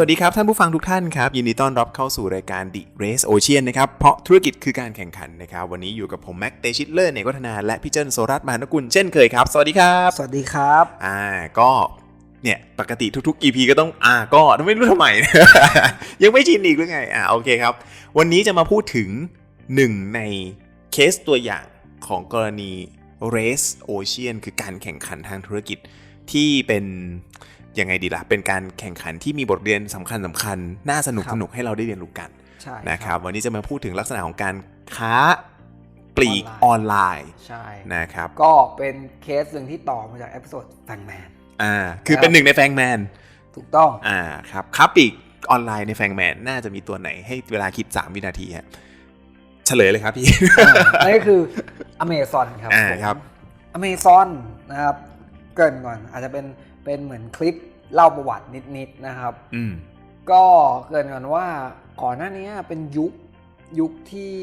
วัสดีครับ ท่านผู้ฟังทุกท่านครับ ยินดีต้อนรับเข้าสู่รายการ The Race Ocean นะครับเพราะธุรกิจคือการแข่งขันนะครับ วันนี้อยู่กับผมแม็กเตชิตเลอร์เนกวัฒนา และพี่เจิ้นโซรัตน์มหานกุลเช่นเคยครับ สวัสดีครับ สวัสดีครับอ่าก็เนี่ยปกติทุกๆ EP ก็ต้องอ่าก็ไม่รู้ทำไม ยังไม่ชินอีกหรือไงอ่าโอเคครับ วันนี้จะมาพูดถึงหนึ่งในเคสตัวอย่างของกรณี Race Ocean คือการแข่งขันทางธุรกิจที่เป็น ยังไงดีล่ะ เป็นการแข่งขันที่มีบทเรียนสำคัญสำคัญน่าสนุกครับสนุกให้เราได้เรียนรู้กันใช่นะครับ วันนี้จะมาพูดถึงลักษณะของการค้าปลีกออออนนไลไลน์น์ใช่นะครับ ก็เป็นเคสหนึ่งที่ต่อมาจากเอพิโซดแฟงแมนอ่าคือเป็นหนึ่งในแฟงแมนถูกต้องอ่าครับครับอีกออนไลน์ในแฟงแมนน่าจะมีตัวไหนให้เวลาคิด 3 วินาทีฮะเฉลยเลยครับพี่นั่นก็คืออเมซอนครับอ่าผมครับอเมซอนนะครับเกรินก่อนอาจจะเป็นเป็นเหมือนคลิป เล่าประวัตินิดๆนะครับ อืมก็เกรินก่อนว่าก่อนหน้านี้เป็นยุคยุคที่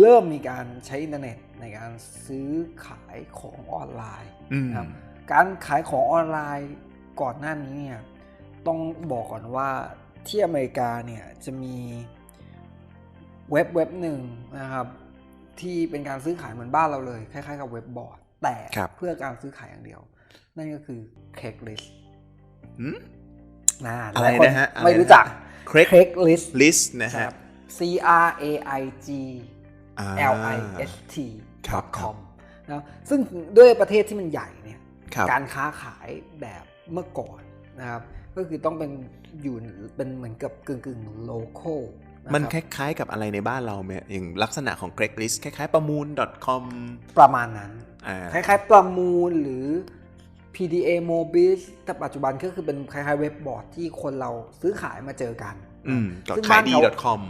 เริ่มมีการใช้อินเทอร์เน็ตในการซื้อขายของออนไลน์อืมนะครับ การขายของออนไลน์ก่อนหน้านี้เนี่ยต้องบอกก่อนว่าที่อเมริกาเนี่ยจะมีเว็บเว็บหนึ่งนะครับที่เป็นการซื้อขายเหมือนบ้านเราเลย คล้ายๆกับเว็บบอร์ด แต่ครับ เพื่อการซื้อขายอย่างเดียว นั่นก็คือ Craigslist หืมนะ อะไรหลายคนะฮะอะไรนะไม่รู้จัก Craig Craigslist list นะครัฮะบ C R A I G อ่า L I S T ครับ com นะซึ่งด้วยประเทศที่มันใหญ่เนี่ยครับการค้าขายแบบเมื่อก่อนนะครับก็คือต้องเป็นอยู่เป็นเหมือนกับกึ่งกึ่งโลโก้มันคล้ายๆกับอะไรในบ้านเราไหมอย่างลักษณะของ Craigslist คล้ายๆประมูล .com ประมาณนั้นอ่าคล้ายๆประมูลหรือ PDA Mobis แต่ปัจจุบันก็คือเป็นคล้ายๆเว็บบอร์ดที่คนเราซื้อขายมาเจอกันอืมก็ซึ่งขายบ้านดีเขา .com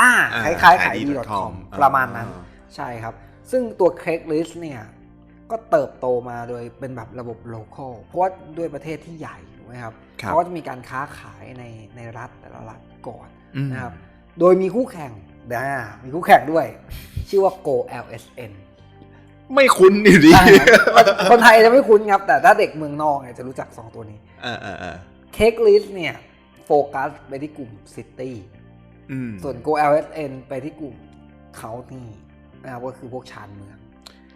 อ่าอ่าคล้ายๆขาขายยดีดี .com .com อ่าประมาณนั้น ใช่ครับ ซึ่งตัว Craigslist เนี่ย ก็เติบโตมาโดยเป็นแบบระบบโลคอลเพราะว่าด้วยประเทศที่ใหญ่ถูกไหมครับครับเขาก็จะมีการค้าขายในในรัฐแต่ละรัฐก่อนอืมนะครับ โดยมีคู่แข่งนะมีคู่แข่งด้วย ชื่อว่า Go LSN ไม่คุ้นอยู่ดีอ่าคนไทยจะไม่คุ้นครับ แต่ถ้าเด็กเมืองนอกเนี่ยจะรู้จัก 2 ตัวนี้อ่าอ่าอ่า Craigslist เนี่ยโฟกัสไปที่กลุ่มซิตี้อืมส่วน Go LSN ไปที่กลุ่มเขานี่นะครับก็คือพวกชานเมือง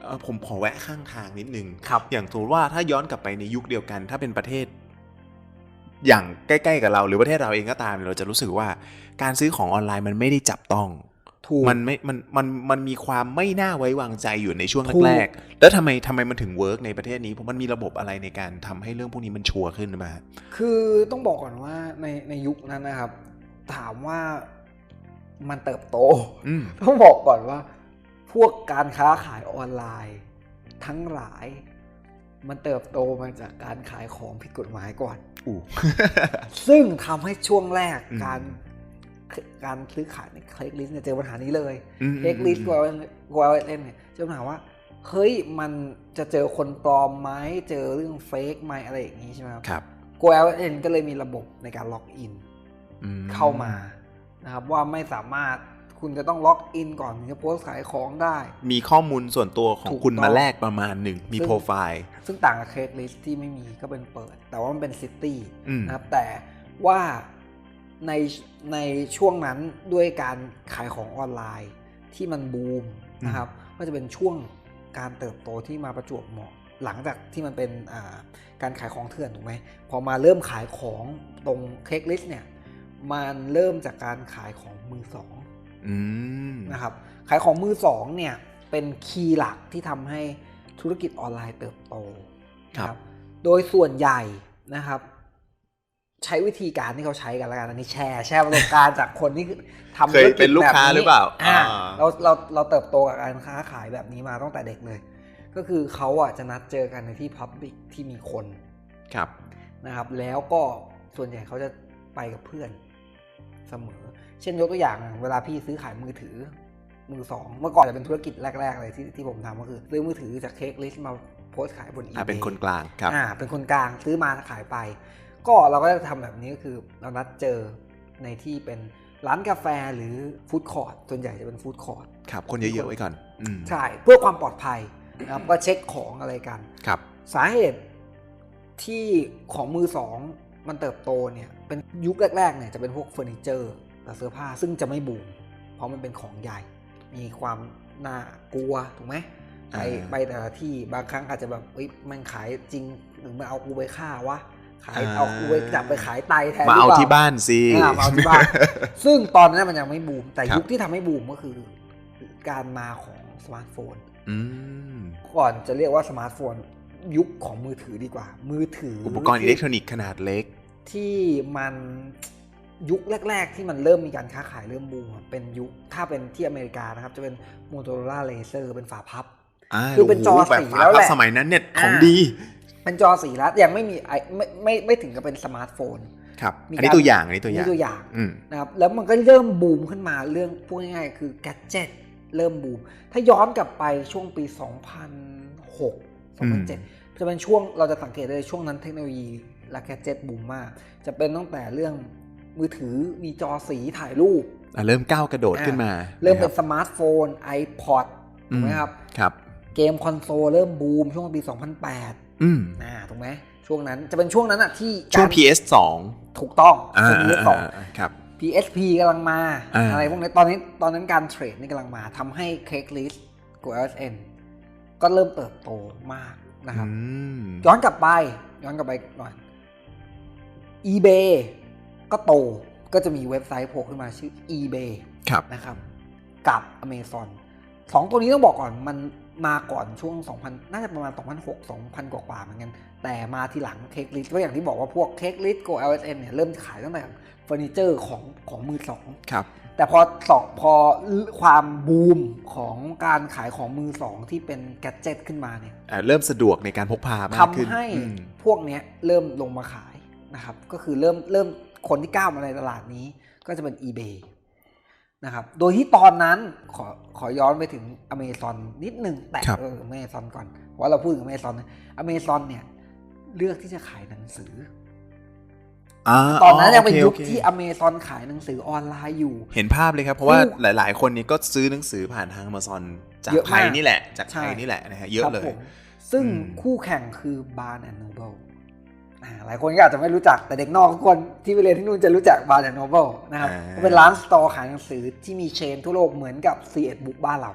เอ่อผมขอแวะข้างทางนิดนึงครับ อย่างสมมติว่าถ้าย้อนกลับไปในยุคเดียวกัน ถ้าเป็นประเทศ อย่างใกล้ ๆ กับเรา หรือประเทศเราเองก็ตามเนี่ยเราจะรู้สึกว่าการซื้อของออนไลน์มันไม่ได้จับต้อง ถูกมันไม่มันมันมันมีความไม่น่าไว้วางใจอยู่ในช่วงถูกแรกๆแล้วทำไมทำไมมันถึงเวิร์กในประเทศนี้เพราะมันมีระบบอะไรในการทำให้เรื่องพวกนี้มันชัวร์ขึ้นมาคือต้องบอกก่อนว่าในในยุคนั้นนะครับ ถามว่ามันเติบโตอืมต้องบอกก่อนว่า พวกการค้าขายออนไลน์ ทั้งหลายมันเติบโตมาจากการขายของผิดกฎหมายก่อนอู้ซึ่งทำให้ช่วงแรกอืมการ การซื้อขายในคลิกลิสเนี่ยเจอปัญหานี้เลยอืมคลิกลิสกว่าว่าเล่นเนี่ยเจอปัญหาว่าเฮ้ยมันจะเจอคนปลอมไหมเจอเรื่องเฟกไหมอะไรอย่างนี้ใช่ไหมครับครับโกลเอ็นก็เลยมีระบบในการล็อกอินอืมเข้ามานะครับว่าไม่สามารถคุณจะต้องล็อกอินก่อนถึงจะโพสต์ขายของได้ มีข้อมูลส่วนตัวของถูกคุณต้องมาแลกประมาณหนึ่ง มีซึ่งโปรไฟล์ ซึ่งต่างกับเคสลิสที่ไม่มีก็เป็นเปิด แต่ว่ามันเป็นซิตี้อืมนะครับแต่ว่า ในในช่วงนั้นด้วยการขายของออนไลน์ที่มันบูมนะครับก็จะเป็นช่วงการเติบโตที่มาประจวบเหมาะหลังจากที่มันเป็นอ่าการขายของเถื่อนถูกไหมพอมาเริ่มขายของตรงเคสลิสเนี่ยมันเริ่มจากการขายของมือสองอืมนะครับขายของมือสองเนี่ยเป็นคีย์หลักที่ทำให้ธุรกิจออนไลน์เติบโตนะครับ โดยส่วนใหญ่นะครับ ใช้วิธีการที่เขาใช้กันแล้วกันอันนี้แชร์ แชร์ประสบการณ์จากคนที่ทำเคยเป็นลูกค้าหรือเปล่าอ่าอ่าเราเราเราเติบโตกับการค้าขายแบบนี้มาตั้งแต่เด็กเลย ก็คือเขาอะจะนัดเจอกันในที่พับบิกที่มีคนครับนะครับ แล้วก็ส่วนใหญ่เขาจะไปกับเพื่อนเสมอ เช่นยกตัวอย่างเวลาพี่ซื้อขายมือถือ มือสองเมื่อก่อนจะเป็นธุรกิจแรก ๆ เลยที่ที่ผมทำก็คือซื้อมือถือจากเค้กลิสต์มาโพสต์ขายบนอีอ่าเป็นคนกลางครับอ่าเป็นคนกลางซื้อมาขายไป ก็เราก็จะทำแบบนี้ก็คือเรานัดเจอในที่เป็นร้านกาแฟหรือฟู้ดคอร์ทส่วนใหญ่จะเป็นฟู้ดคอร์ทครับ คนเยอะๆไว้ก่อนอืมใช่เพื่อความปลอดภัยนะครับก็เช็คของอะไรกันครับ สาเหตุที่ของมือสองมันเติบโตเนี่ยเป็นยุคแรกๆเนี่ยจะเป็นพวกเฟอร์นิเจอร์กับเสื้อผ้าซึ่งจะไม่บูมเพราะมันเป็นของใหญ่ มีความน่ากลัวถูกไหมไปอ่าไปแต่ละที่บางครั้งอาจจะแบบเอ้ยมันขายจริงหรือมาเอากูไปฆ่าวะ ขายอ่าเอากูไปจับไปขายไตแทนมาหรืเอาปล่ที่บ้านสิอ่ามาเอาที่บ้านซึ่งตอนนั้นมันยังไม่บูม แต่ครับยุคที่ทำให้บูมก็คือ การมาของสมาร์ทโฟนอืมก่อนจะเรียกว่าสมาร์ทโฟน ยุคของมือถือดีกว่า มือถืออุอุปกรณ์อิเล็กทรอนิกส์ขนาดเล็ก ที่มันยุคแรก ๆ ที่มันเริ่มมีการค้าขายเริ่มบูมอะเป็นยุคถ้าเป็นที่อเมริกานะครับ จะเป็น Motorola Laser เป็นฝาพับอ่าคือเป็นจอโโหแบบสีฝาแล้วแหพับละสมัยนั้นเนี่ยของอ่าดี เป็นจอสีแล้วยังไม่มีไอไม่ไม่ไม่ถึงกับเป็นสมาร์ทโฟน ครับมีอันนี้การตัวอย่างอันนี้ตัวอย่างนี่ตัวอย่างอืมนะครับแล้วมันก็เริ่มบูมขึ้นมาเรื่องพูดง่ายๆคือแกดเจิตเริ่มบูม ถ้าย้อนกลับไปช่วงปี 2006 2007 จะเป็นช่วงเราจะสังเกตได้เลยช่วงนั้นเทคโนโลยีและแกดเจิตบูมมาก จะเป็นตั้งแต่เรื่องมือถือมีจอสีถ่ายรูปอะเริ่มก้าวกระโดดอ่าขึ้นมา เริ่มเป็ะนสมาร์ทโฟน iPod ถูกไหมครับครับ เกมคอนโซลเริ่มบูมช่วงปี 2008 อืมนะถูกไหมช่วงนั้นจะเป็นช่วงนั้นอะที่ช่วงการ PS สองถูกต้องอ่าช่วง PS2 อ่าครับ PSP กำลังมาอ่าอะไรพวกนี้ตอนนี้ตอนนั้นการเทรดนี่กำลังมาทำให้ Craigslist กับ LSN ก็เริ่มเติบโตมากนะครับอืมย้อนกลับไป ย้อนกลับไปหน่อย eBay ก็โตก็จะมีเว็บไซต์โผล่ขึ้นมาชื่อ eBay ครับนะครับ กับ Amazon สองตัวนี้ต้องบอกก่อนมัน มาก่อนช่วง 2000 น่าจะประมาณ 2006 2000 กว่าๆเหมือนกัน แต่มาทีหลัง Craigslist ก็อย่างที่บอกว่าพวก Craigslist กับ LSN เนี่ยเริ่มขายตั้งแต่เฟอร์นิเจอร์ของของมือสองครับ แต่พอสองพอความบูมของการขายของมือสองที่เป็นแกดเจิตขึ้นมาเนี่ยอ่าเริ่มสะดวกในการพกพามากขึ้นทำให้อืมพวกเนี้ยเริ่มลงมาขายนะครับ ก็คือเริ่มเริ่มคนที่ก้าวมาในตลาดนี้ก็จะเป็น eBay นะครับ โดยที่ตอนนั้นขอขอย้อนไปถึง Amazon นิดนึงแต่ครับเออ Amazon ก่อนเพราะว่าเราพูดถึง Amazon นะ Amazon เนี่ย เลือกที่จะขายหนังสืออ่าตอนนั้นยังเป็นโอคยุคโอเคที่ Amazon ขายหนังสือออนไลน์อยู่ เห็นภาพเลยครับ เพราะว่าคู่หลาย ๆ คนนี่ก็ซื้อหนังสือผ่านทาง Amazon จากเยอะไทมากยนี่แหละ จากไทยใช่นี่แหละนะฮะเยอะครับเลยผมซึ่งอืมคู่แข่งคือ Barn and Noble อ่า หลายคนก็อาจจะไม่รู้จักแต่เด็กนอกทุกคนที่ไปเรียนที่นู่นจะรู้จัก Barn and Noble นะครับอ่าเป็นร้านสตอร์ขายหนังสือที่มีเชนทั่วโลกเหมือนกับ c ีเอ็ดบุ๊กบ้านเรา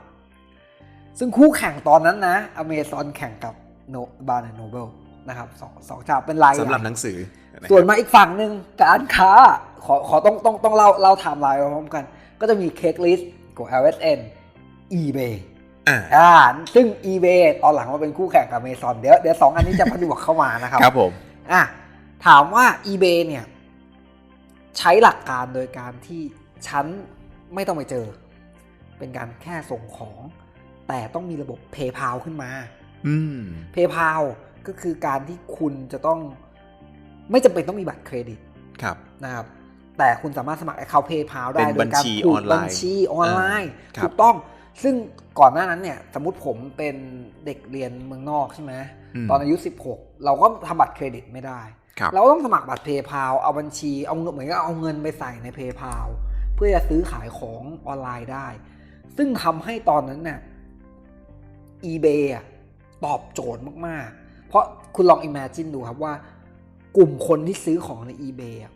ซึ่งคู่แข่งตอนนั้นนะ Amazon แข่งกับ No Barn and Noble นะครับสองสองเจ้าเป็นรายใญ่สำหรับหนังสือนะส่วนมาอีกฝั่งหนึ่งการค้าขอขอต้องต้องต้องเล่าเล่าไทม์ไลน์พร้อมกัน ก็จะมี Craigslist กับ LSN eBay อ่าอ่าซึ่ง eBay ตอนหลังมาเป็นคู่แข่งกับ Amazon เดี๋ยวเดี๋ยวสองอันนี้จะผนวกเข้ามานะครับครับผม อะถามว่า eBay เนี่ยใช้หลักการโดยการที่ฉันไม่ต้องไปเจอ เป็นการแค่ส่งของ แต่ต้องมีระบบ PayPal ขึ้นมา อืม PayPal ก็คือการที่คุณจะต้อง ไม่จำเป็นต้องมีบัตรเครดิตครับนะครับ แต่คุณสามารถสมัคร Account PayPal ได้เป็นโดยการบัญชีผูอกอนไลน์บัญชีออนไลน์อ่าครับถูกต้อง ซึ่งก่อนหน้านั้นเนี่ย สมมติผมเป็นเด็กเรียนเมืองนอกใช่ไหมม ตอนอายุ 16 เราก็ทำบัตรเครดิตไม่ได้ครับเราต้องสมัครบัตร PayPal เอาบัญชีเอาเงินเหมือนกับเอาเงินไปใส่ใน PayPal เพื่อจะซื้อขายของออนไลน์ได้ ซึ่งทำให้ตอนนั้นเนี่ย eBay อะตอบโจทย์มาก ๆ เพราะคุณลอง imagine ดูครับว่า กลุ่มคนที่ซื้อของใน eBay อะ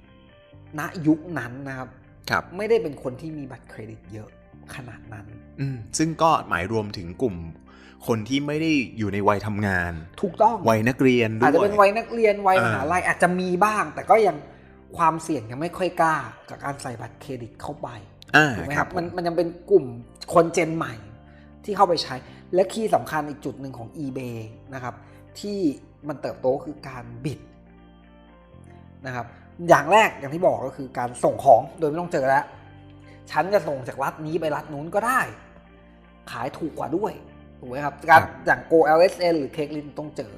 ณยุคนั้นนะครับครับ ไม่ได้เป็นคนที่มีบัตรเครดิตเยอะขนาดนั้น อืมซึ่งก็หมายรวมถึงกลุ่ม คนที่ไม่ได้อยู่ในวัยทำงาน ถูกต้องวัยนักเรียนด้วยอาจจะเป็นวัยนักเรียนวัยอ่ามมหาลัยอาจจะมีบ้าง แต่ก็ยังความเสี่ยงยังไม่ค่อยกล้า กับการใส่บัตรเครดิตเข้าไปอ่าถูกไหมคครัรับบมันมันยังเป็นกลุ่มคนเจนใหม่ที่เข้าไปใช้ และคีย์สำคัญอีกจุดหนึ่งของ eBay นะครับ ที่มันเติบโตคือการบิดนะครับ อย่างแรกอย่างที่บอกก็คือการส่งของโดยไม่ต้องเจอแล้วฉันจะส่งจากรัฐนี้ไปรัฐนู้นก็ได้ ขายถูกกว่าด้วย ถูกไหมครับการอย่าง Go LSN หรือ c a k e l i n ต้องเจอ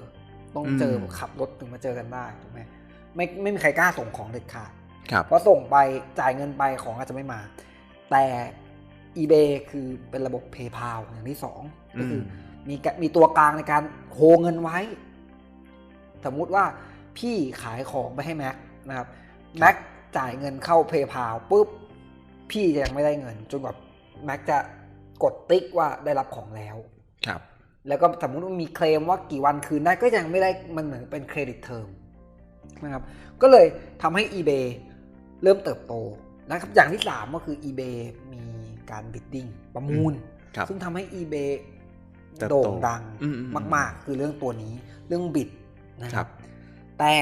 ต้องเจอขับรถถึงมาเจอกันได้ถูกไหมไม่ไม่มีใครกล้าส่งของเด็ดขาดครับเพราะส่งไปจ่ายเงินไปของอาจจะไม่มา แต่ eBay คือเป็นระบบ PayPal อย่างที่สองก็คืออมีกะมีตัวกลางในการโฮเงินไว้ สมมุติว่าพี่ขายของไปให้แม็กนะครับแม็กจ่ายเงินเข้า PayPal ปุ๊บพี่จะยังไม่ได้เงิน จนกว่าแม็กจะกดติ๊กว่าได้รับของแล้ว ครับแล้วก็สมมุติว่ามีเคลมว่ากี่วันคืนได้ก็ยังไม่ได้มันเหมือนเป็นเครดิตเทอมนะครับก็เลยทำให้ eBay เริ่มเติบโตนะครับอย่างที่ 3 ก็คือ eBay มีการบิดดิ้งประมูลครับซึ่งทำให้ eBay เติบโตโด่งดังอืมอืมมาก ๆ คือเรื่องตัวนี้เรื่องบิดนะคครัรับบแต่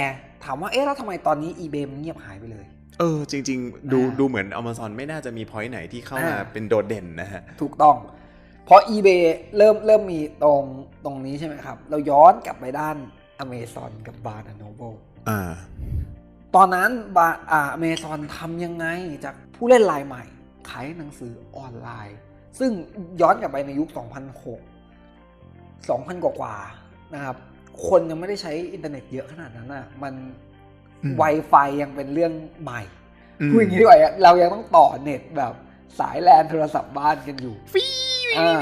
ถามว่าเอ๊ะแล้วทำไมตอนนี้ eBay มันเงียบหายไปเลย เออ จริง ๆ ดูอ่าดูเหมือน Amazon ไม่น่าจะมีพอยต์ไหนที่เข้ามาอ่าเป็นโดดเด่นนะฮะ ถูกต้องเพราะ eBay เริ่มเริ่มมีตรงตรงนี้ใช่ไหมครับ เราย้อนกลับไปด้าน Amazon กับ Barnes Noble อ่า ตอนนั้นบาอ่าอเมซอนทำยังไงจากผู้เล่นรายใหม่ ขายหนังสือออนไลน์ ซึ่งย้อนกลับไปในยุค 2006 2000 กว่ากว่าๆนะครับ คนยังไม่ได้ใช้อินเทอร์เน็ตเยอะขนาดนั้นอะ มันอืม Wi-Fi ยังเป็นเรื่องใหม่อืมพูดอย่างนี้ดีกว่าเรายังต้องต่อเน็ตแบบสายแลนโทรศัพท์บ้านกันอยู่ อ่า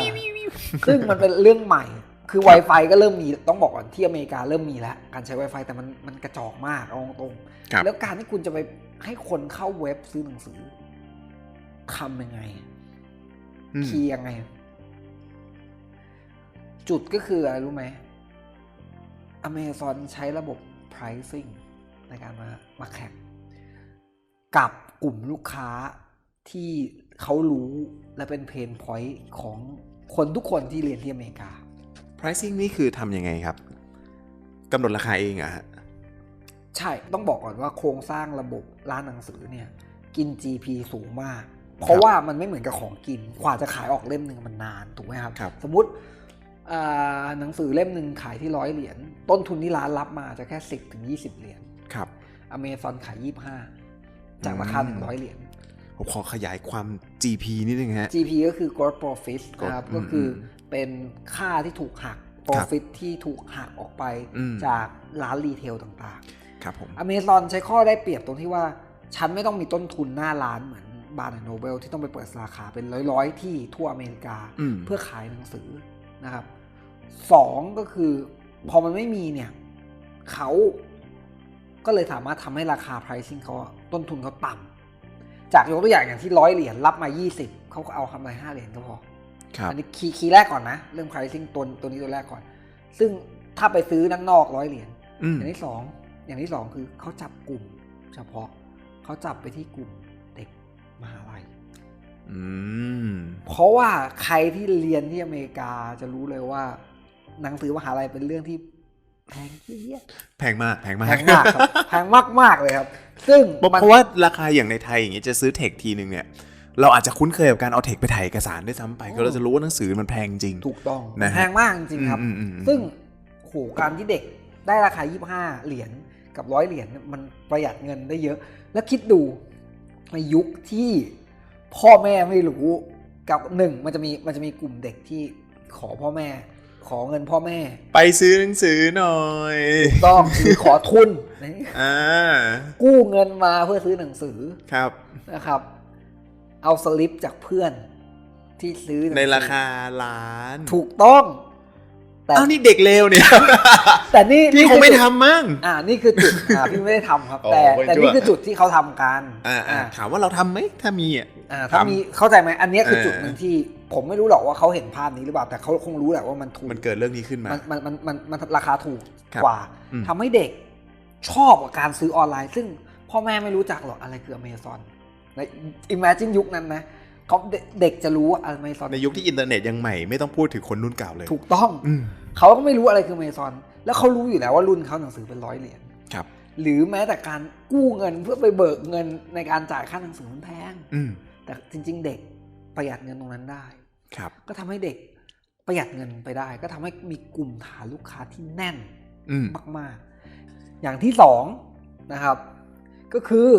ซึ่งมันเป็นเรื่องใหม่ คือ Wi-Fi ก็เริ่มมีต้องบอกก่อนที่อเมริกาเริ่มมีแล้ว การใช้ Wi-Fi แต่มันมันกระจอกมากเอาตรงครับแล้วการที่คุณจะไปให้คนเข้าเว็บซื้อหนังสือทำยังไง อืม คีย์ยังไง จุดก็คืออะไรรู้ไหม Amazon ใช้ระบบ pricing ในการมามาแข่งกับกลุ่มลูกค้าที่ เขารู้และเป็นเพนพอยต์ของคนทุกคนที่เรียนที่อเมริกา pricing นี่คือทำยังไงครับกำหนดราคาเองอะฮะใช่ต้องบอกก่อนว่าโครงสร้างระบบร้านหนังสือเนี่ยกิน GP สูงมาก เพราะว่ามันไม่เหมือนกับของกินกว่าจะขายออกเล่มหนึ่งมันนานถูกไหมครับครับสมมติอ่าหนังสือเล่มหนึ่งขายที่ร้อยเหรียญต้นทุนที่ร้านรับมาจะแค่ 10ถึง20 เหรียญครับอเมซอนขาย 25 จากราคาอืม100 เหรียญ ผมขอขยายความ GP นิดนึงฮะ GP ก็คือ gross profit นะครับอืมก็คืออมเป็นค่าที่ถูกหัก profit ที่ถูกหักออกไปอืมจากร้านรีเทลต่างๆ ครับผมอเมซอนใช้ข้อได้เปรียบตรงที่ว่า ฉันไม่ต้องมีต้นทุนหน้าร้านเหมือนบาร์นโนเบลที่ต้องไปเปิดสาขาเป็นร้อยๆ ที่ทั่วอเมริกาอืมเพื่อขายหนังสือนะครับสองก็คือพอมันไม่มีเนี่ยเขาก็เลยสามารถทำให้ราคา pricing เขาอะต้นทุนเขาต่ำ จากยกตัวอย่างอย่างที่ร้อยเหรียญรับมา 20เขาก็เอาคำไรห้าเหรียญก็พอครับอันนี้คีย์คีย์แรกก่อนนะ เรื่อง pricing ตัวตัวนี้ตัวแรกก่อน ซึ่งถ้าไปซื้อด้านนอกร้อยเหรียญอืมอย่างที่สองอย่างที่สองคือเขาจับกลุ่ม เฉพาะเขาจับไปที่กลุ่มเด็กมหาลัยอืมเพราะว่าใครที่เรียนที่อเมริกาจะรู้เลยว่า หนังสือมหาลัยเป็นเรื่องที่ แพงเยี่ยแพงมากแพงมากแพงมากครับแพงมากๆเลยครับ ซึ่งเพราะมันเพราะว่าราคาอย่างในไทยอย่างเงี้ยจะซื้อเทคทีนึงเนี่ยเราอาจจะคุ้นเคยกับการเอาเทคไปถ่ายเอกสารด้วยซ้ำไปก็เราจะรู้ว่าหนังสือมันแพงจริง ถูกต้องนะฮะแพงมากจริงๆครับอืมอืมอืมซึ่งโหการที่เด็กได้ราคา 25 เหรียญกับร้อยเหรียญเนี่ยมันประหยัดเงินได้เยอะ แล้วคิดดูในยุคที่พ่อแม่ไม่รู้กับหนึ่งมันจะมีมันจะมีกลุ่มเด็กที่ขอพ่อแม่ ขอเงินพ่อแม่ ไปซื้อหนังสือหน่อยต้องหรือขอทุนอ่ากู้เงินมาเพื่อซื้อหนังสือครับนะครับ เอาสลิปจากเพื่อนที่ซื้อหงสือในราคาล้าน ถูกต้อง แต่อ้าวนี่เด็กเลวเนี่ย แต่นี่พี่นี่คงไม่อจุดทำมั้งอ่านี่คือจุดอ่าพี่ไม่ได้ทำครับอ๋อแต่ไม่แต่ชั่วนี่คือจุดที่เขาทำกันอ่าอ่าอ่าถามว่าเราทำไหมถ้ามีอะ อ่าถ้าทำมีเข้าใจไหมอันเนี้ยคือเออ จุดหนึ่งที่ ผมไม่รู้หรอกว่าเขาเห็นภาพนี้หรือเปล่าแต่เขาคงรู้แหละว่ามันถูกมันเกิดเรื่องนี้ขึ้นมา มันมันมันมันมันราคาถูกครับกว่าอืม ทำให้เด็กชอบกับการซื้อออนไลน์ ซึ่งพ่อแม่ไม่รู้จักหรอกอะไรคือ Amazon ใน Imagine ยุคนั้นนะ เขาเด็กเด็กจะรู้ว่า Amazon ในยุคที่อินเทอร์เน็ตยังใหม่ไม่ต้องพูดถึงคนรุ่นเก่าเลย ถูกต้องอืมเขาก็ไม่รู้อะไรคือ Amazon แล้วเขารู้อยู่แล้วว่ารุ่นเขาหนังสือเป็นร้อยเหรียญครับหรือแม้แต่การกู้เงินเพื่อไปเบิกเงินในการจ่ายค่าหนังสือมันแพงอืมแต่จริง ๆ เด็กประหยัดเงินตรงนั้นได้ ครับ ก็ทำให้เด็กประหยัดเงินไปได้ ก็ทำให้มีกลุ่มฐานลูกค้าที่แน่นอืมมาก ๆ อย่างที่สองนะครับ ก็คือ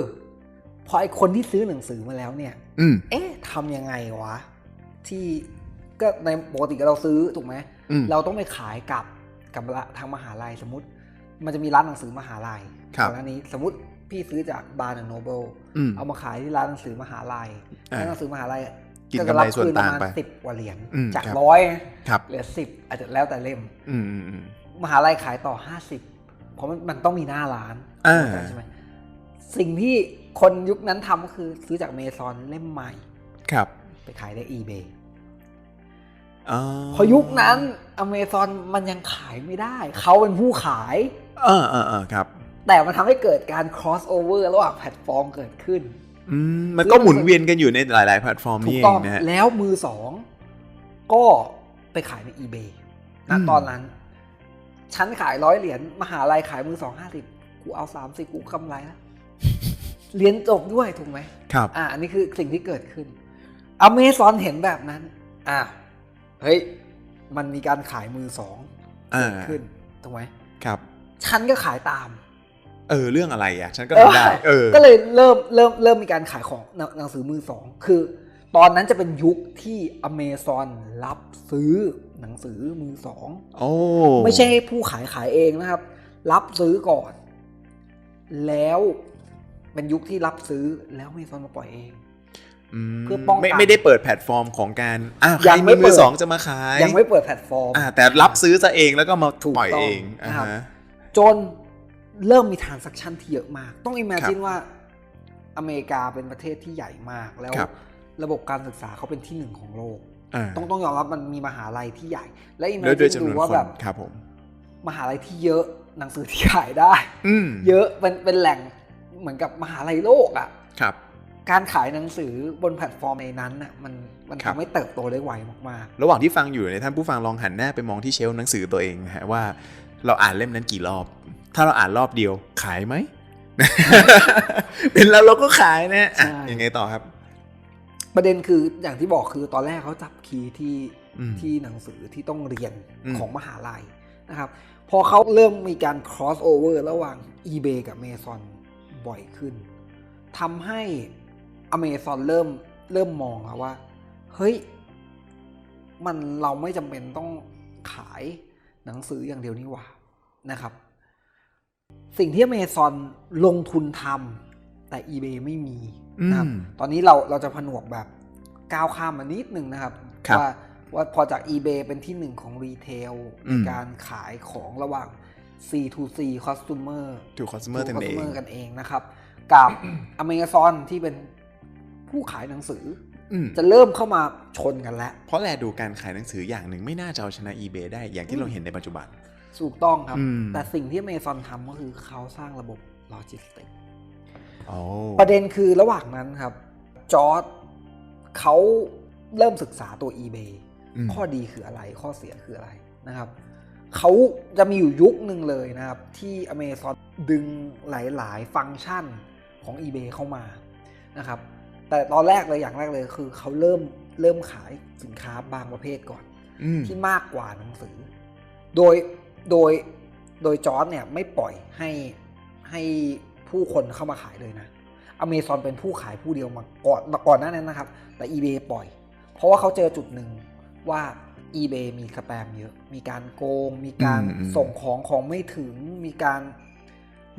พอไอคนที่ซื้อหนังสือมาแล้วเนี่ยอืมเอ๊ะทำยังไงวะ ที่ก็ในปกติเราซื้อถูกไหมอืมเราต้องไปขายกับกับทางมหาลัยสมมติ มันจะมีร้านหนังสือมหาลัยครับก่อนหน้านี้สมมติพี่ซื้อจากบาร์นโนเบลอืมเอามาขายที่ร้านหนังสือมหาลัยอ่าร้านหนังสือมหาลัยกินกำไรส่วนต่างไปสิบกว่าเหรียญอืมจากครับร้อยครับเหลือสิบอาจจะแล้วแต่เล่มอืมอืมอืมมหาลัยขายต่อห้าสิบเพราะมันมันต้องมีหน้าร้านอ่าเข้าใจใช่ไหมสิ่งที่ คนยุคนั้นทำก็คือซื้อจากเมซอนเล่มใหม่ ครับ ไปขายใน eBay อ๋อพอยุคนั้นอเมซอนมันยังขายไม่ได้ เขาเป็นผู้ขาย เออเออเออครับ แต่มันทำให้เกิดการ cross over ระหว่างแพลตฟอร์มเกิดขึ้นอืมมันก็หมุนเวียนกันอยู่ในหลาย ๆ แพลตฟอร์มถูนี่กเอต้องงนะฮะแล้วมือสอง ก็ไปขายใน eBay ณอืมตอนนั้น ฉันขายร้อยเหรียญมหาลัยขายมือสองห้าสิบกูเอาสามสิบกูกำไรแล้ว เรียนจบด้วยถูกไหมครับอ่าอันนี้คือสิ่งที่เกิดขึ้นอเมซอนเห็นแบบนั้นอ่าเฮ้ยมันมีการขายมือสองอ่าเกิดขึ้นถูกไหมครับ ฉันก็ขายตาม เออเรื่องอะไรอะ ฉันก็ทำได้เออก็เลยเริ่มเริ่มเริ่มมีการขายของหนังหนังสือมือสองคือตอนนั้นจะเป็นยุคที่อเมซอนรับซื้อหนังสือมือสองโอ้ไม่ใช่ผู้ขายขายเองนะครับ รับซื้อก่อน แล้ว เป็นยุคที่รับซื้อแล้วอเมซอนมาปล่อยเองมเพื่อป้องกันไม่ไม่ได้เปิดแพลตฟอร์มของการอะใคยัรงไม่มีมืเปิอดสองจะมาขาย ยังไม่เปิดแพลตฟอร์มอ่าแต่รับซื้อซะเองแล้วก็มาถูกปล่อยต้องเองอ่านะครับฮะจนเริ่มมีทรานซัคชันที่เยอะมาก ต้องอิมเมจินครับว่าอเมริกาเป็นประเทศที่ใหญ่มากแล้วครับระบบการศึกษาเขาเป็นที่หนึ่งของโลกอ่าต้องต้องยอมรับมันมีมหาลัยที่ใหญ่ และอิมเมแล้วด้จิวยนจำนดูวนว่าคนแบบครับผมมหาลัยที่เยอะหนังสือที่ขายได้อืมเยอะเป็นเป็นแหล่ง เหมือนกับมหาลัยโลกอะ่ะครับ การขายหนังสือบนแพลตฟอร์มในนั้นน่ะมันมันครับทำให้เติบโตได้ไวมากระหว่างที่ฟังอยู่เนี่ยท่านผู้ฟังลองหันหน้าไปมองที่เชลฟ์หนังสือตัวเองนะฮะว่า เราอ่านเล่มนั้นกี่รอบ ถ้าเราอ่านรอบเดียวขายไหม เป็นเราเราก็ขายนะอะยังไงต่อครับๆประเด็นคืออย่างที่บอกคือตอนแรกเขาจับคีย์ที่อืมที่หนังสือที่ต้องเรียนอืมของมหาลัยนะครับ พอเขาเริ่มมีการ cross over ระหว่าง eBay กับ Amazon บ่อยขึ้นทำให้ Amazon เริ่มเริ่มมองแล้วว่า เฮ้ย มันเราไม่จำเป็นต้องขายหนังสืออย่างเดียวนี่หว่านะครับ สิ่งที่ Amazon ลงทุนทำแต่ eBay ไม่มีนะครับอืมตอนนี้เราเราจะผนวกแบบก้าวข้ามมานิดนึงนะครับครับว่าว่าพอจาก eBay เป็นที่หนึ่งของรีเทลอืในมการขายของระหว่าง C to C customer ถูกคอน sumer to กันเอง customer กันเองนะครับ กับ Amazon ที่เป็นผู้ขายหนังสืออืมจะเริ่มเข้ามาชนกันแล้ว เพราะแลดูการขายหนังสืออย่างหนึ่งไม่น่าจะเอาชนะ eBay ได้อย่างที่เราเห็นในปัจจุบันถูกต้องครับอืมแต่สิ่งที่ Amazon ทำก็คือเขาสร้างระบบโลจิสติกโอ้ประเด็นคือระหว่างนั้นครับจอร์ดเขาเริ่มศึกษาตัว eBay มข้อดีคืออะไรข้อเสียคืออะไรนะครับ เขาจะมีอยู่ยุคหนึ่งเลยนะครับ ที่ Amazon ดึงหลาย ๆ ฟังก์ชันของ eBay เข้ามานะครับ แต่ตอนแรกเลยอย่างแรกเลยคือเขาเริ่มเริ่มขายสินค้าบางประเภทก่อนอืมที่มากกว่าหนังสือ โดยโดยโดยจอร์ดเนี่ยไม่ปล่อยให้ให้ผู้คนเข้ามาขายเลยนะอเมซอนเป็นผู้ขายผู้เดียวมาก่อนมาก่อนหน้านั้นนะครับ แต่ eBay ปล่อย เพราะว่าเขาเจอจุดหนึ่งว่า eBay มีสแปมเยอะ มีการโกง มีการอืมอืมส่งของของไม่ถึง มีการ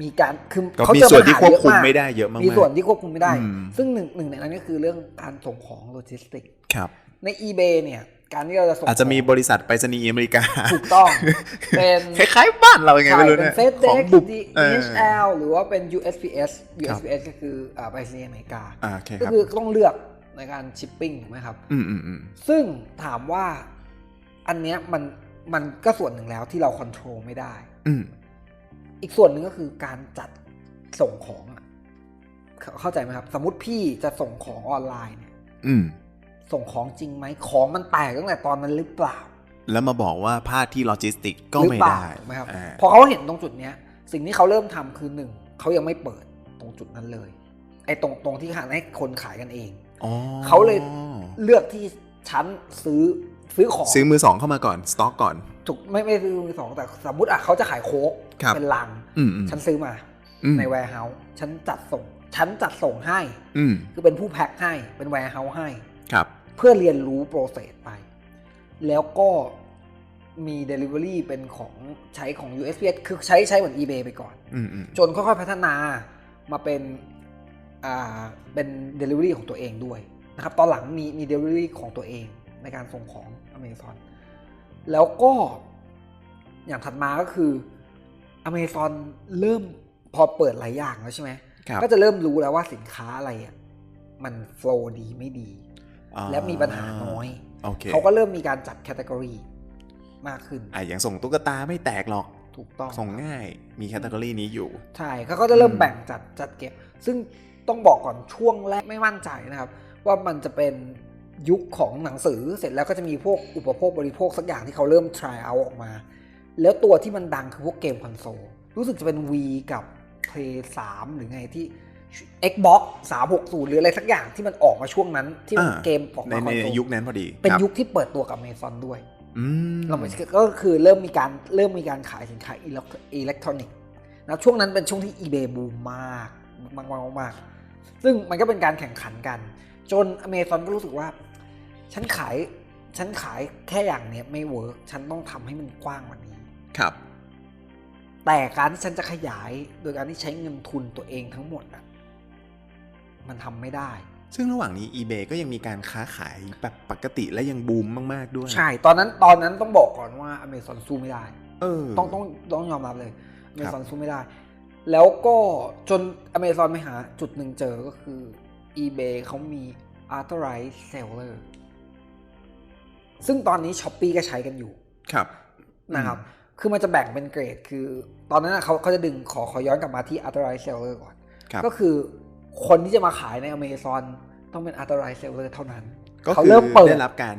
มีการคือก็เขามีเจอส่วนปัญที่หาควบเยอะคุมมากไม่ได้เยอะมากๆมีส่วนที่ควบคุมไม่ได้อืมซึ่งหนึ่งหนึ่งในนั้นก็คือเรื่องการส่งของโลจิสติกครับใน eBay เนี่ย การที่เราจะส่งอาจจะมีของบริษัทไปรษณีย์อเมริกา ถูกต้อง เป็นคล้ายๆบ้านเรายังไงไม่รู้เป็เนี่นยเฟสขเด็องกบุบเออ DHL หรือว่าเป็น USPS USPS ก็คืออ่าไปรษณีย์อเมริกาอ่าโอเคก็ครับคือต้องเลือกในการชิปปิ้งถูกไหมครับ อืมอืมอืมซึ่งถามว่า อันเนี้ยมันมันก็ส่วนหนึ่งแล้วที่เราควบคุมไม่ได้ อืมอีกส่วนหนึ่งก็คือการจัดส่งของอะเข้าเข้าใจไหมครับ สมมติพี่จะส่งของออนไลน์เนี่ยอืมส่งของจริงไหมของมันแตกตั้งแต่ตอนนั้นหรือเปล่า แล้วมาบอกว่าพลาดที่โลจิสติกก็หรือไม่เปล่าได้ถูกไหมครับอ่าพอเขาเห็นตรงจุดเนี้ย สิ่งที่เขาเริ่มทำคือหนึ่งเขายังไม่เปิดตรงจุดนั้นเลย ไอ้ตรงตรงที่หาให้คนขายกันเองอ๋อเขาเลยเลือกที่ชั้นซื้อ ซื้อของซื้อมือสองเข้ามาก่อนสต็อกก่อน ถูกไม่ไม่ซื้อมือสองแต่สมมติอะเขาจะขายโค้กครับเป็นลัง อืมอืม ฉันซื้อมาอืม ในแวร์เฮาส์ฉันจัดส่ง ฉันจัดส่งให้ อืมคือเป็นผู้แพ็คให้เป็นแวร์เฮาส์ให้ ครับ เพื่อเรียนรู้โปรเซสไป แล้วก็มี Delivery เป็นของใช้ของ USPS คือใช้ใช้เหมือน eBay ไปก่อน อืมอืมจนค่อยๆ พัฒนามาเป็นอ่าเป็น Delivery ของตัวเองด้วยนะครับ ตอนหลังมีมี Delivery ของตัวเอง ในการส่งของ Amazon แล้วก็อย่างถัดมาก็คือ Amazon เริ่มพอเปิดหลายอย่างแล้วใช่ไหมครับก็จะเริ่มรู้แล้วว่าสินค้าอะไรอะมันโฟลว์ดีไม่ดีอ๋อและมีปัญหาน้อยโอเคเขาก็เริ่มมีการจัดแคตตากรีมากขึ้นอะอย่างส่งตุ๊กตาไม่แตกหรอก ถูกต้อง ส่งง่าย มีแคตตากรีนี้อยู่ ใช่ เขาก็จะเริ่มอืมแบ่งจัดจัดเก็บ ซึ่งต้องบอกก่อนช่วงแรกไม่มั่นใจนะครับ ว่ามันจะเป็น ยุคของหนังสือเสร็จแล้วก็จะมีพวกอุปโภคบริโภคสักอย่างที่เขาเริ่ม try out ออกมา แล้วตัวที่มันดังคือพวกเกมคอนโซลรู้สึกจะเป็น V กับ Play 3 หรือไงที่ Xbox 360 หรืออะไรสักอย่างที่มันออกมาช่วงนั้นที่มันอ่าเกมออกในมาคอนในโซลยุคนั้นพอดี เป็นครับยุคที่เปิดตัวกับเมซอนด้วยอืมเราไม่ก็คือเริ่มมีการเริ่มมีการขายสินค้าอิเล็กทรอนิกส์นะช่วงนั้นเป็นช่วงที่ eBay บูมมากมากมากมากซึ่งมันก็เป็นการแข่งขันกัน จนอเมซอนก็รู้สึกว่า ฉันขาย ฉันขายแค่อย่างเนี้ยไม่เวิร์กฉันต้องทำให้มันกว้างกว่านี้ ครับ แต่การที่ฉันจะขยายโดยการที่ใช้เงินทุนตัวเองทั้งหมดอะมันทำไม่ได้ ซึ่งระหว่างนี้ eBay ก็ยังมีการค้าขายแบบปกติและยังบูมมาก ๆ ด้วย ใช่ ตอนนั้นตอนนั้นต้องบอกก่อนว่าอเมซอนสู้ไม่ได้ เออ ต้องต้องต้องยอมรับเลยอเมคซรัอบนสู้ไม่ได้ แล้วก็จนอเมซอนไปหาจุดหนึ่งเจอก็คือ eBay เขามี authorized seller ซึ่งตอนนี้ s h อ p e e ก็ใช้กันอยู่ครับนะครับ คือมันจะแบ่งเป็นเกรด คือ ตอนนั้นนะเขาเขาจะดึงขอขอย้อนกลับมาที่ authorized seller ก่อนครับก็คือคนที่จะมาขายใน Amazon ต้องเป็น authorized seller เท่านั้นก็เขาคือเริ่มเปิดได้รับการ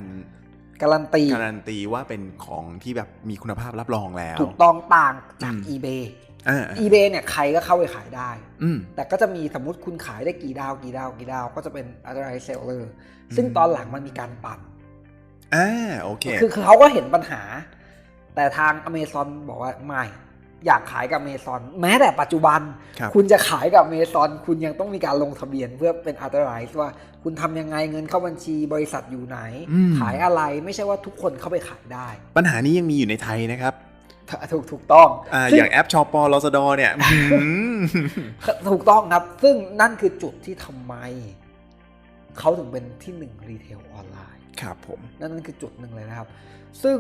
การันตีการันตีว่าเป็นของที่แบบมีคุณภาพรับรองแล้ว ถูกต้องต่างจากอืม eBay อ่า eBay เนี่ยใครก็เข้าไปขายได้อืมแต่ก็จะมีสมมติคุณขายได้กี่ดาวกี่ดาวกี่ดาว ก็จะเป็น authorized seller อืมซึ่งตอนหลังมันมีการปรับ อ่าโอเค คือคือเขาก็เห็นปัญหา แต่ทาง Amazon บอกว่าไม่ อยากขายกับ Amazon แม้แต่ปัจจุบันครับคุณจะขายกับ Amazon คุณยังต้องมีการลงทะเบียนเพื่อเป็น authorized ว่าคุณทำยังไงเงินเข้าบัญชีบริษัทอยู่ไหนอืมขายอะไรไม่ใช่ว่าทุกคนเข้าไปขายได้ ปัญหานี้ยังมีอยู่ในไทยนะครับถูกถูกต้องอ่าซึ่อย่างแอปชอปอลอสดอเนี่ยอื้อหือถูกต้องครับ ซึ่งนั่นคือจุดที่ทำไม เขาถึงเป็นที่หนึ่งรีเทลออนไลน์ ครับผมนั่นนั่นคือจุดหนึ่งเลยนะครับ ซึ่ง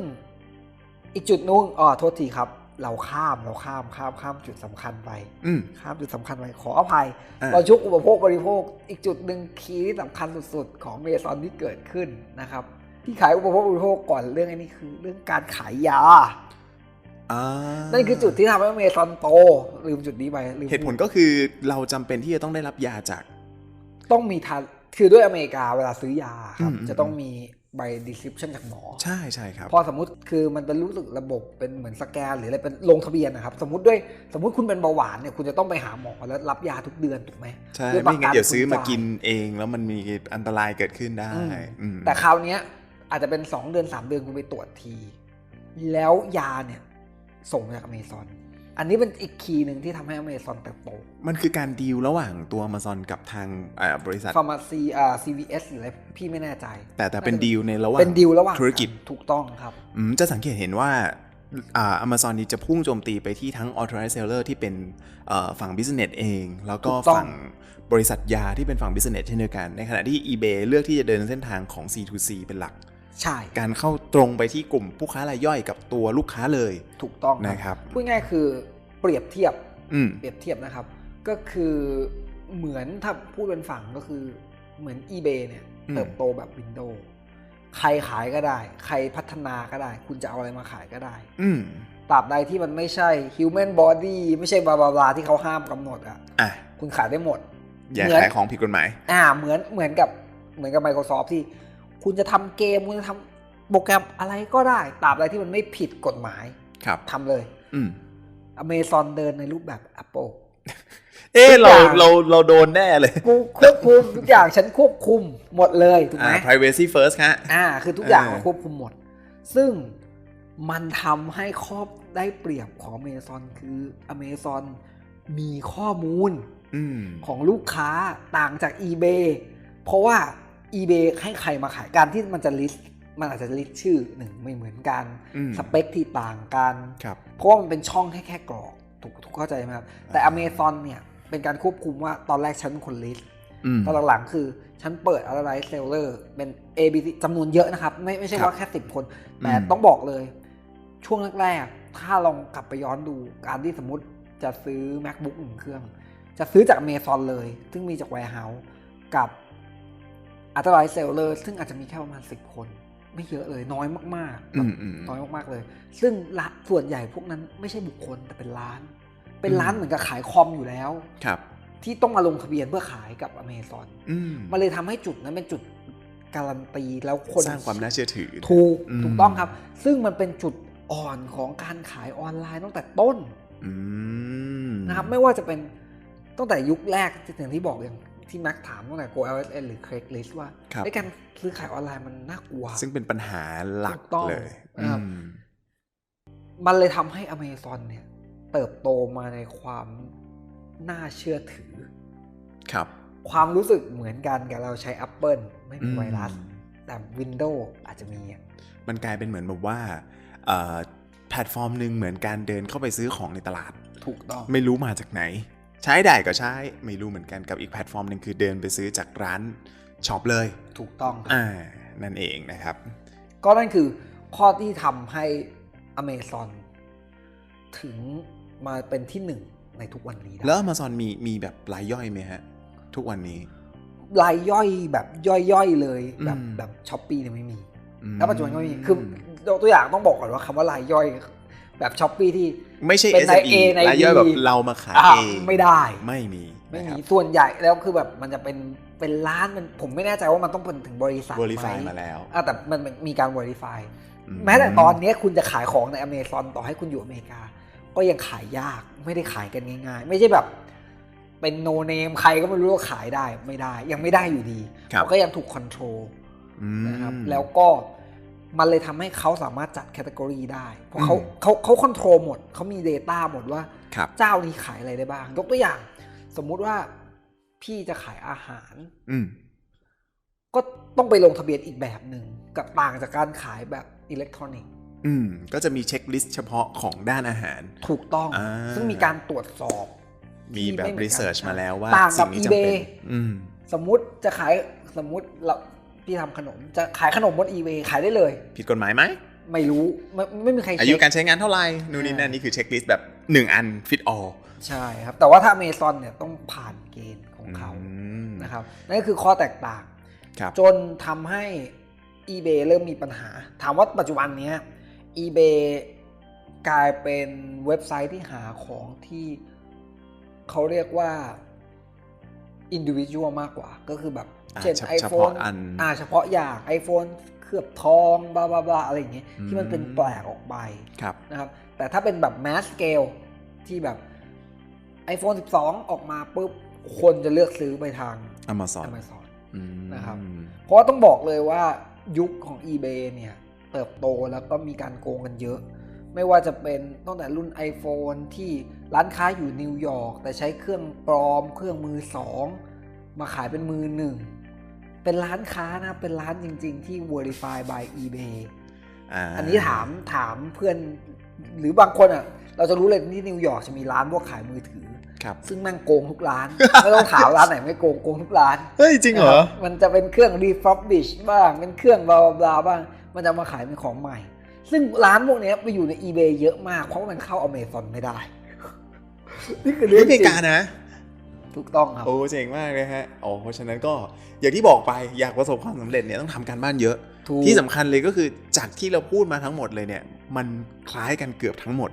อีกจุดนึงอ๋อโทษทีครับ เราข้ามเราข้ามข้ามข้ามจุดสำคัญไปอืมข้ามจุดสำคัญไปขออภัยอ่าเราชุกอุปโภคบริโภค อีกจุดหนึ่งคีย์ที่สำคัญสุดๆ ของเมซอนที่เกิดขึ้นนะครับ ที่ขายอุปโภคบริโภคก่อนเรื่องอันนี้คือ เรื่องการขายยาอ่านั่นคือจุดที่ทำให้เมซอนโตลืมจุดนี้ไปลืมเหตุผลก็คือเราจำเป็นที่จะต้องได้รับยาจาก ต้องมีทาน คือด้วยอเมริกาเวลาซื้อยาครับอืมอืมจะต้องมีใบ description จากหมอ ใช่ใช่ครับ พอสมมติคือมันเป็นรู้สึกระบบเป็นเหมือนสแกน หรืออะไรเป็นลงทะเบียนนะครับ สมมติด้วยสมมติคุณเป็นเบาหวานเนี่ยคุณจะต้องไปหาหมอแล้วรับยาทุกเดือนถูกไหมใช่ด้วยประไม่งั้นเดี๋ยวซื้อมาคุณจ่กินเองแล้วมันมีอันตรายเกิดขึ้นได้อืมอืมแต่คราวเนี้ยอาจจะเป็น 2 เดือน 3 เดือนคุณไปตรวจที แล้วยาเนี่ยส่งมาจากอเมซอน อันนี้เป็นอีกคีย์หนึ่งที่ทำให้อเมซอนเติบโต มันคือการดีลระหว่างตัว Amazon กับทางอ่าบริษัทฟาร์มาซีอ่า CVS หรืออะไรพี่ไม่แน่ใจ แต่แต่เป็นดีลในระหว่างเป็นดีลระหว่างธุรกิจถูกต้องครับอืมจะสังเกตเห็นว่าอ่า Amazon นี่จะพุ่งโจมตีไปที่ทั้ง authorized seller ที่เป็นเอ่อฝั่ง business เอง แล้วก็ถูกต้องฝั่งบริษัทยาที่เป็นฝั่ง business เช่นเดียวกัน ในขณะที่ eBay เลือกที่จะเดินเส้นทางของ C2C เป็นหลัก ใช่การเข้าตรงไปที่กลุ่มผู้ค้ารายย่อยกับตัวลูกค้าเลยถูกต้องนะครับพูดง่ายๆคือเปรียบเทียบอืมเปรียบเทียบนะครับ ก็คือเหมือนถ้าพูดเป็นฝั่งก็คือเหมือน eBay เนี่ยอืมเติบโตแบบ Windows ใครขายก็ได้ ใครพัฒนาก็ได้ คุณจะเอาอะไรมาขายก็ได้ อืมตราบใดที่มันไม่ใช่ human body ไม่ใช่บลาบลาบลาที่เขาห้ามกำหนดอะอะคุณขายได้หมด อย่าเหมือนขายของผิดกฎหมาย อ่า เหมือนเหมือนกับเหมือนกับ Microsoft ที่ คุณจะทำเกมคุณจะทำโปรแกรมอะไรก็ได้ตราบใดที่มันไม่ผิดกฎหมายครับทำเลย อืม Amazon เดินในรูปแบบ Apple เอ๊ะทุกเราอย่างเราเราโดนแน่เลยกูควบคุมทุกอย่างฉันควบคุมหมดเลยถูกไหอ่าม privacy first ฮะอ่า คือทุกอย่างเออมันควบคุมหมด ซึ่งมันทำให้ครอบได้เปรียบของ Amazon คือ Amazon มีข้อมูลอืมของลูกค้าต่างจาก eBay เพราะว่า eBay ให้ใครมาขายการที่มันจะ list มันอาจจะ list ชื่อหนึ่งไม่เหมือนกัน อืม สเปคที่ต่างกัน ครับ เพราะว่ามันเป็นช่องแค่แค่กรอกถูกถูกเข้าใจไหมครับ แต่ Amazon เนี่ยเป็นการควบคุมว่าตอนแรกฉันเป็นคน list อืม ตอนหลังๆคือ ฉันเปิดอะไรเซลเลอร์เป็น A B C จำนวนเยอะนะครับ ไม่ไม่ใช่ครับว่าแค่สิบคน แต่อืม ต้องบอกเลย ช่วงแรกๆ ถ้าลองกลับไปย้อนดูการที่สมมติจะซื้อ macbook หนึ่งเครื่อง จะซื้อจาก Amazon เลย ซึ่งมีจาก warehouse กับ a u t h o r i z e d seller ซึ่งอาจจะมีแค่ประมาณ10คน ไม่เยอะเลยน้อยมากๆอืแบบมอืมน้อยมากๆเลย ซึ่งละส่วนใหญ่พวกนั้นไม่ใช่บุคคลแต่เป็นร้าน เป็นร้านอืมเหมือนกับขายคอมอยู่แล้วครับ ที่ต้องมาลงทะเบียนเพื่อขายกับอเมซอนอืมมันเลยทำให้จุดนั้นเป็นจุดการันตีแล้วคนสร้างความน่าเชื่อถือถูกอืมถูกต้องครับ ซึ่งมันเป็นจุดอ่อนของการขายออนไลน์ตั้งแต่ต้นอืมนะครับไม่ว่าจะเป็นตั้งแต่ยุคแรกที่อย่างที่บอกอย่าง ที่แม็กถามตั้งแต่ Go LSN หรือ Craigslist ว่าครับไอ้การซื้อขายออนไลน์มันน่ากลัว ซึ่งเป็นปัญหาหลักถูกต้องเลยนะครับอืมมันเลยทำให้ Amazon เนี่ย เติบโตมาในความน่าเชื่อถือ ครับ ความรู้สึกเหมือนกันกับเราใช้ Apple ไม่มีไวรัสอืมแต่ Windows อาจจะมีอะมันกลายเป็นเหมือนแบบว่าเอ่อแพลตฟอร์มหนึ่งเหมือนการเดินเข้าไปซื้อของในตลาด ถูกต้อง ไม่รู้มาจากไหน ใช้ได้ก็ใช้ ไม่รู้เหมือนกันกับอีกแพลตฟอร์มหนึ่งคือเดินไปซื้อจากร้านช็อปเลยถูกต้องครับอ่านั่นเองนะครับ ก็นั่นคือข้อที่ทำให้ Amazon ถึงมาเป็นที่หนึ่งในทุกวันนี้ได้แล้ว Amazon มีมีแบบรายย่อยไหมฮะ ทุกวันนี้ รายย่อยแบบย่อยๆเลย แบบอืมแบบช้อปปี้เนี่ยไม่มีอืมแล้วปัจจุบันก็ไม่มี คือตัวอย่างต้องบอกก่อนว่าคำว่ารายย่อย แบบช้อปปี้ที่ไม่ใช่ เป็น SME ใน A ในรายย่อย B แบบเรามาขายอ่าเองไม่ได้ไม่มีไม่นะคมีรับส่วนใหญ่แล้วคือแบบมันจะเป็นเป็นร้านมันผมไม่แน่ใจว่ามันต้องเป็นถึงบริษัทบริไฟไหมาแล้วอะแต่มันมันมีการ verify อืแม้แต่ตอนนี้คุณจะขายของในอเมซอนต่อให้คุณอยู่อเมริกา ก็ยังขายยากไม่ได้ขายกันง่าย ๆ ไม่ใช่แบบเป็นโนเนมใครก็ไม่รู้ว่าขายได้ไม่ได้ ยังไม่ได้อยู่ดีครับมันก็ยังถูกคอนโทรลอืมนะครับแล้วก็ มันเลยทำให้เขาสามารถจัดแคตตากรีได้ เพราะเขาอืมเขาเขาคอนโทรลหมด เขามี Data หมดว่าครับเจ้านี้ขายอะไรได้บ้าง ยกตัวอย่าง สมมุติว่าพี่จะขายอาหาร อืมก็ต้องไปลงทะเบียนอีกแบบหนึ่งกับต่างจากการขายแบบอิเล็กทรอนิกส์อืมก็จะมีเช็คลิสต์เฉพาะของด้านอาหาร ถูกต้องอ่าซึ่งมีการตรวจสอบ มีแบบที่ไม่เหมือนกันรีเสิร์ชมาแล้วว่า ต่างกับสิ่งนี้จำเป็น eBay อืมสมมุติจะขายสมมุติเรา พี่ทำขนมจะขายขนมบน eBay ขายได้เลย ผิดกฎหมายไหม ไม่รู้ ไม่ไม่มีใครอาเช็ยุคการใช้งานเท่าไหร่นู่นนี่นั่นนี่คือเช็คลิสต์แบบ 1 อันฟิตออลใช่ครับ แต่ว่าถ้า Amazon เนี่ยต้องผ่านเกณฑ์ของเขานะครับนั่นก็คือข้อแตกต่างครับจนทำให้ eBay เริ่มมีปัญหา ถามว่าปัจจุบันเนี้ย eBay กลายเป็นเว็บไซต์ที่หาของที่เขาเรียกว่า individual มากกว่า ก็คือแบบอ่าเช่นเฉ iPhone เฉพาะอันอ่าเฉพาะอย่าง iPhone เคลือบทองบลาบลาบลาอะไรอย่างเงี้ยที่มันเป็นอืมแปลกออกไปครับนะครับแต่ถ้าเป็นแบบ mass scale ที่แบบ iPhone 12 ออกมาปุ๊บคนจะเลือกซื้อไปทาง Amazon Amazon อืมนะครับเพราะว่าต้องบอกเลยว่ายุคของ eBay เนี่ย เติบโตแล้วก็มีการโกงกันเยอะ ไม่ว่าจะเป็นตั้งแต่รุ่น iPhone ที่ ร้านค้าอยู่นิวยอร์กแต่ใช้เครื่องปลอม เครื่องมือสองมาขายเป็นมือหนึ่งเป็นร้านค้านะเป็นร้านจริง ๆ ที่ Verify by eBay าอันนี้ถามถามเพื่อนหรือบางคนอะ เราจะรู้เลยที่นิวยอร์กจะมีร้านพวกขายมือถือครับซึ่งแม่งโกงทุกร้าน ไม่ต้องถามร้านไหนไม่โกงโกงทุกร้านเฮ้ยจริงเหรอนะครับมันจะเป็นเครื่อง refurbish บ้างเป็นเครื่องบลาบลาบ้าง มันจะมาขายเป็นของใหม่ ซึ่งร้านพวกเนี้ยไปอยู่ใน eBay เยอะมากเพราะว่ามันเข้า Amazon ไม่ได้ นี่คือเรื่เรื่อองงจริเมกางนะ ถูกต้องครับ โอ้เจ๋งมากเลยฮะโอ้เพราะฉะนั้นก็อย่างที่บอกไปอยากประสบความสำเร็จเนี่ยต้องทำการบ้านเยอะถูกที่สำคัญเลยก็คือจากที่เราพูดมาทั้งหมดเลยเนี่ย มันคล้ายกันเกือบทั้งหมด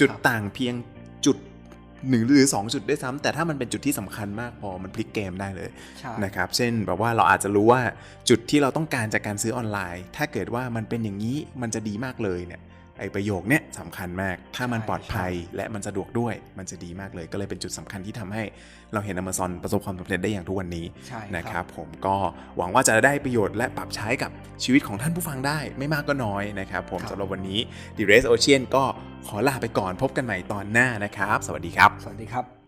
จุดครับต่างเพียงจุดหนึ่งหรือ 2 จุดด้วยซ้ำแต่ถ้ามันเป็นจุดที่สำคัญมากพอมันพลิกเกมได้เลยใช่นะครับเช่นแบบว่าเราอาจจะรู้ว่าจุดที่เราต้องการจากการซื้อออนไลน์ ถ้าเกิดว่ามันเป็นอย่างนี้มันจะดีมากเลยเนี่ย ไอประโยคเนี้ยสำคัญมาก ถ้ามันปลอดภัยและมันสะดวกด้วย มันจะดีมากเลย ก็เลยเป็นจุดสำคัญที่ทำให้เราเห็น Amazon ประสบความสำเร็จได้อย่างทุกวันนี้ใช่นะครับ ผมก็หวังว่าจะได้ประโยชน์และปรับใช้กับชีวิตของท่านผู้ฟังได้ไม่มากก็น้อยนะครับ ผมสำหรับวันนี้ The Race Ocean ก็ขอลาไปก่อนพบกันใหม่ตอนหน้านะครับ สวัสดีครับ สวัสดีครับ